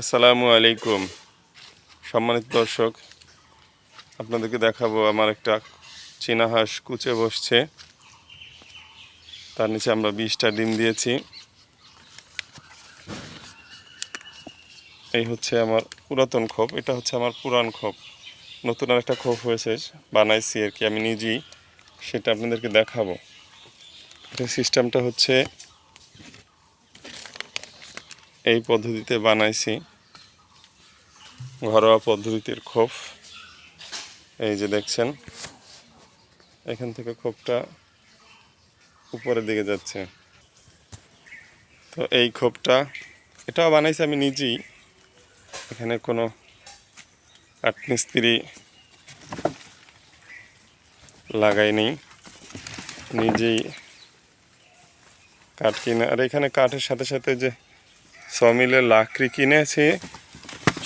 আসসালামু আলাইকুম। সম্মানিত দর্শক, আপনাদেরকে দেখাবো আমার একটা চীনা হাঁস কুচে বসছে। তার নিচে আমরা বিশটা ডিম দিয়েছি। এই হচ্ছে আমার পুরাতন খোপ, এটা হচ্ছে আমার পুরান খোপ। নতুন আর একটা খোপ হয়েছে, বানাইছি আর কি, আমি নিজেই। সেটা আপনাদেরকে দেখাবো। সিস্টেমটা হচ্ছে এই পদ্ধতিতে বানাইছি। ঘরোয়া পদ্ধতির খোপ। এই যে দেখছেন, এখান থেকে খোপটা উপরের দিকে যাচ্ছে। তো এই খোপটা, এটাও বানাইছি আমি নিজেই। এখানে কোনো কাঠমিস্ত্রি লাগাইনি নিজেই কাঠ কিনে, আর এখানে কাঠের সাথে সাথে যে সমিলের লাকড়ি কিনেছি।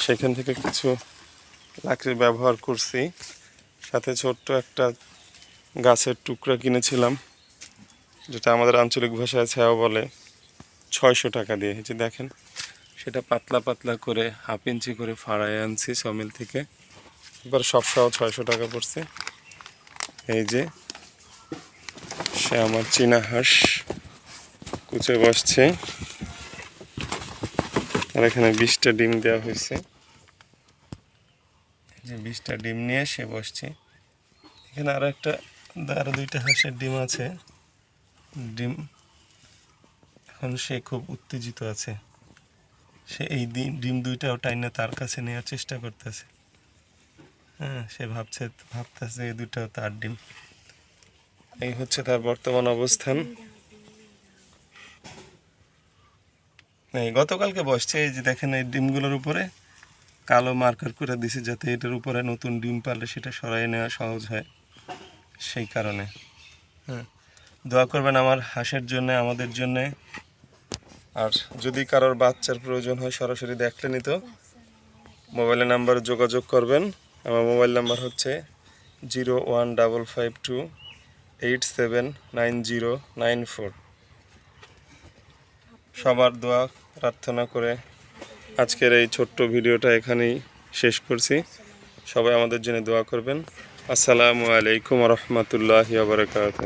সেখান থেকে কিছু লাকড়ির ব্যবহার করছি। সাথে ছোট্ট একটা গাছের টুকরা কিনেছিলাম, যেটা আমাদের আঞ্চলিক ভাষায় ছায়া বলে, ছয়শো টাকা দিয়ে। যে দেখেন, সেটা পাতলা পাতলা করে, হাফ ইঞ্চি করে ফাড়াই আনছি সমিল থেকে। এবার সব সহ ছয়শো টাকা পড়ছে। এই যে, সে আমার চীনা হাঁস, কুচে বসছে। আর এখানে বিশটা ডিম দেওয়া হয়েছে। যে বিশটা ডিম নিয়ে সে বসছে। এখানে আরও একটা আরও দুইটা হাঁসের ডিম আছে। ডিম এখন সে খুব উত্তেজিত আছে। সে এই ডিম ডিম দুইটাও টাইনে তার কাছে নেওয়ার চেষ্টা করতেছে। হ্যাঁ সে ভাবছে, ভাবতেছে এই দুটাও তার ডিম। এই হচ্ছে তার বর্তমান অবস্থান। এই গতকালকে বসছে, এই যে দেখেন এই ডিমগুলোর উপরে কালো মার্কার করে দিছে যাতে এটার উপরে নতুন ডিম পারলে সেটা সরাই নেওয়া সহজ হয় সেই কারণে। হ্যাঁ দোয়া করবেন আমার হাঁসের জন্য, আমাদের জন্যে। আর যদি কারোর বাচ্চার প্রয়োজন হয়, সরাসরি দেখলে নিত। মোবাইলের নাম্বারে যোগাযোগ করবেন। আমার মোবাইল নাম্বার হচ্ছে zero one double five two eight seven nine zero nine four. সবার দোয়া প্রার্থনা করে আজকের এই ছোট্ট ভিডিওটা এখানেই শেষ করছি। সবাই আমাদের জন্য দোয়া করবেন। আসসালামু আলাইকুম রহমতুল্লাহ বারকাত